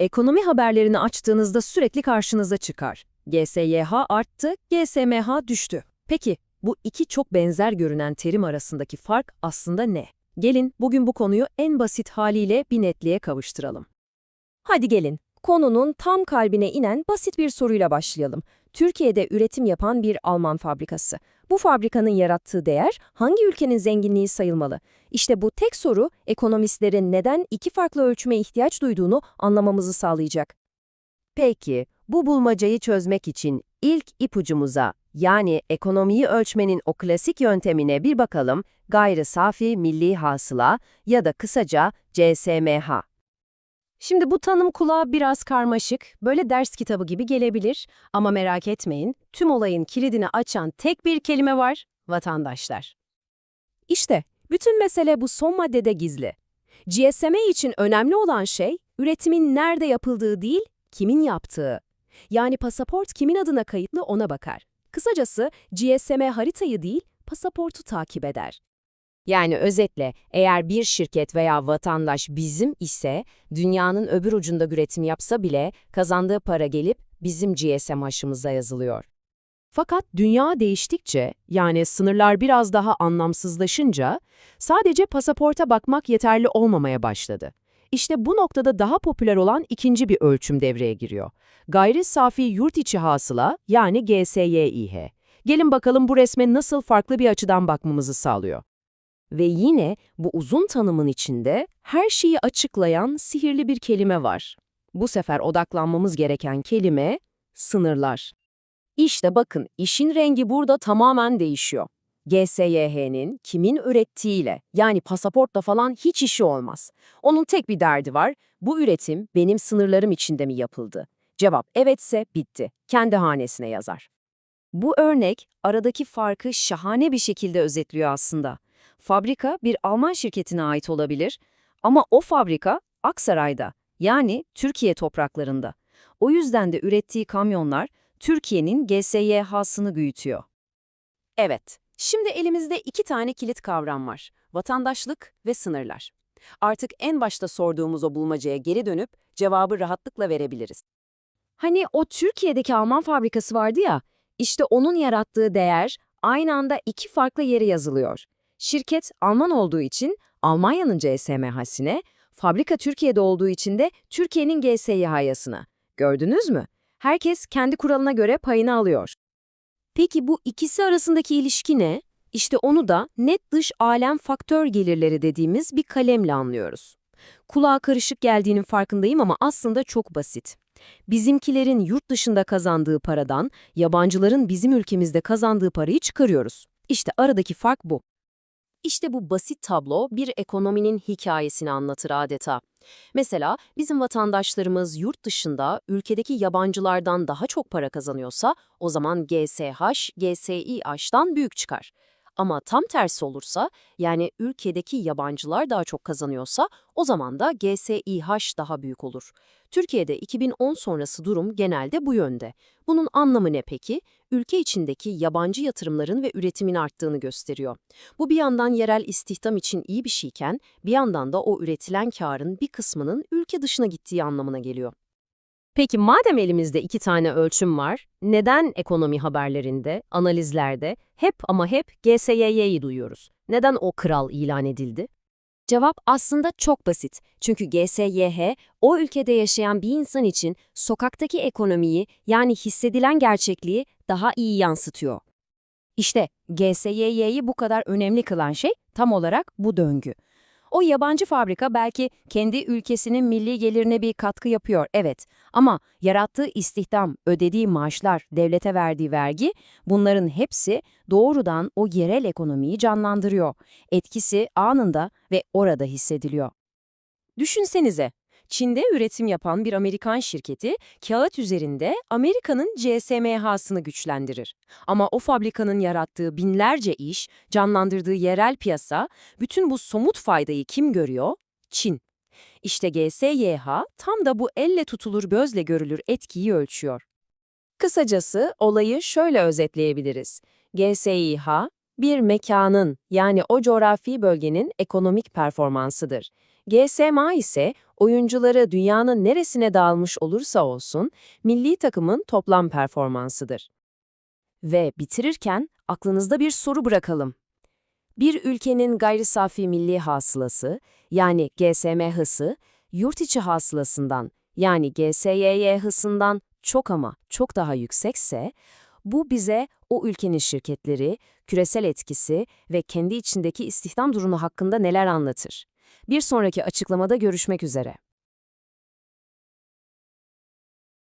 Ekonomi haberlerini açtığınızda sürekli karşınıza çıkar. GSYH arttı, GSMH düştü. Peki, bu iki çok benzer görünen terim arasındaki fark aslında ne? Gelin bugün bu konuyu en basit haliyle bir netliğe kavuşturalım. Hadi gelin, konunun tam kalbine inen basit bir soruyla başlayalım. Türkiye'de üretim yapan bir Alman fabrikası. Bu fabrikanın yarattığı değer hangi ülkenin zenginliği sayılmalı? İşte bu tek soru ekonomistlerin neden iki farklı ölçüme ihtiyaç duyduğunu anlamamızı sağlayacak. Peki, bu bulmacayı çözmek için ilk ipucumuza yani ekonomiyi ölçmenin o klasik yöntemine bir bakalım gayri safi milli hasıla ya da kısaca CSMH. Şimdi bu tanım kulağa biraz karmaşık, böyle ders kitabı gibi gelebilir ama merak etmeyin, tüm olayın kilidini açan tek bir kelime var, vatandaşlar. İşte, bütün mesele bu son maddede gizli. GSM için önemli olan şey, üretimin nerede yapıldığı değil, kimin yaptığı. Yani pasaport kimin adına kayıtlı ona bakar. Kısacası GSM haritayı değil, pasaportu takip eder. Yani özetle eğer bir şirket veya vatandaş bizim ise dünyanın öbür ucunda üretim yapsa bile kazandığı para gelip bizim GSM haşımıza yazılıyor. Fakat dünya değiştikçe, yani sınırlar biraz daha anlamsızlaşınca, sadece pasaporta bakmak yeterli olmamaya başladı. İşte bu noktada daha popüler olan ikinci bir ölçüm devreye giriyor. Gayri safi yurt içi hasıla, yani GSYİH. Gelin bakalım bu resme nasıl farklı bir açıdan bakmamızı sağlıyor. Ve yine bu uzun tanımın içinde her şeyi açıklayan sihirli bir kelime var. Bu sefer odaklanmamız gereken kelime sınırlar. İşte bakın işin rengi burada tamamen değişiyor. GSYH'nin kimin ürettiğiyle yani pasaportla falan hiç işi olmaz. Onun tek bir derdi var, bu üretim benim sınırlarım içinde mi yapıldı? Cevap evetse bitti, kendi hanesine yazar. Bu örnek aradaki farkı şahane bir şekilde özetliyor aslında. Fabrika bir Alman şirketine ait olabilir ama o fabrika Aksaray'da yani Türkiye topraklarında. O yüzden de ürettiği kamyonlar Türkiye'nin GSYH'sını büyütüyor. Evet, şimdi elimizde iki tane kilit kavram var. Vatandaşlık ve sınırlar. Artık en başta sorduğumuz o bulmacaya geri dönüp cevabı rahatlıkla verebiliriz. Hani o Türkiye'deki Alman fabrikası vardı ya, işte onun yarattığı değer aynı anda iki farklı yere yazılıyor. Şirket Alman olduğu için Almanya'nın GSMH'sine, fabrika Türkiye'de olduğu için de Türkiye'nin GSYH'sına. Gördünüz mü? Herkes kendi kuralına göre payını alıyor. Peki bu ikisi arasındaki ilişki ne? İşte onu da net dış alem faktör gelirleri dediğimiz bir kalemle anlıyoruz. Kulağa karışık geldiğinin farkındayım ama aslında çok basit. Bizimkilerin yurt dışında kazandığı paradan yabancıların bizim ülkemizde kazandığı parayı çıkarıyoruz. İşte aradaki fark bu. İşte bu basit tablo bir ekonominin hikayesini anlatır adeta. Mesela bizim vatandaşlarımız yurt dışında ülkedeki yabancılardan daha çok para kazanıyorsa o zaman GSH, GSİH'dan büyük çıkar. Ama tam tersi olursa yani ülkedeki yabancılar daha çok kazanıyorsa o zaman da GSİH daha büyük olur. Türkiye'de 2010 sonrası durum genelde bu yönde. Bunun anlamı ne peki? Ülke içindeki yabancı yatırımların ve üretimin arttığını gösteriyor. Bu bir yandan yerel istihdam için iyi bir şeyken bir yandan da o üretilen karın bir kısmının ülke dışına gittiği anlamına geliyor. Peki madem elimizde iki tane ölçüm var, neden ekonomi haberlerinde, analizlerde hep ama hep GSYY'yi duyuyoruz? Neden o kral ilan edildi? Cevap aslında çok basit. Çünkü GSYH, o ülkede yaşayan bir insan için sokaktaki ekonomiyi yani hissedilen gerçekliği daha iyi yansıtıyor. İşte GSYY'yi bu kadar önemli kılan şey tam olarak bu döngü. O yabancı fabrika belki kendi ülkesinin milli gelirine bir katkı yapıyor, evet. Ama yarattığı istihdam, ödediği maaşlar, devlete verdiği vergi, bunların hepsi doğrudan o yerel ekonomiyi canlandırıyor. Etkisi anında ve orada hissediliyor. Düşünsenize, Çin'de üretim yapan bir Amerikan şirketi kağıt üzerinde Amerika'nın GSMH'sını güçlendirir. Ama o fabrikanın yarattığı binlerce iş, canlandırdığı yerel piyasa, bütün bu somut faydayı kim görüyor? Çin. İşte GSYH tam da bu elle tutulur gözle görülür etkiyi ölçüyor. Kısacası olayı şöyle özetleyebiliriz. GSYH, bir mekanın yani o coğrafi bölgenin ekonomik performansıdır. GSMA ise oyuncuları dünyanın neresine dağılmış olursa olsun milli takımın toplam performansıdır. Ve bitirirken aklınızda bir soru bırakalım. Bir ülkenin gayri safi milli hasılası yani GSM hısı yurt içi hasılasından yani GSYY hısından çok ama çok daha yüksekse bu bize o ülkenin şirketleri, küresel etkisi ve kendi içindeki istihdam durumu hakkında neler anlatır? Bir sonraki açıklamada görüşmek üzere.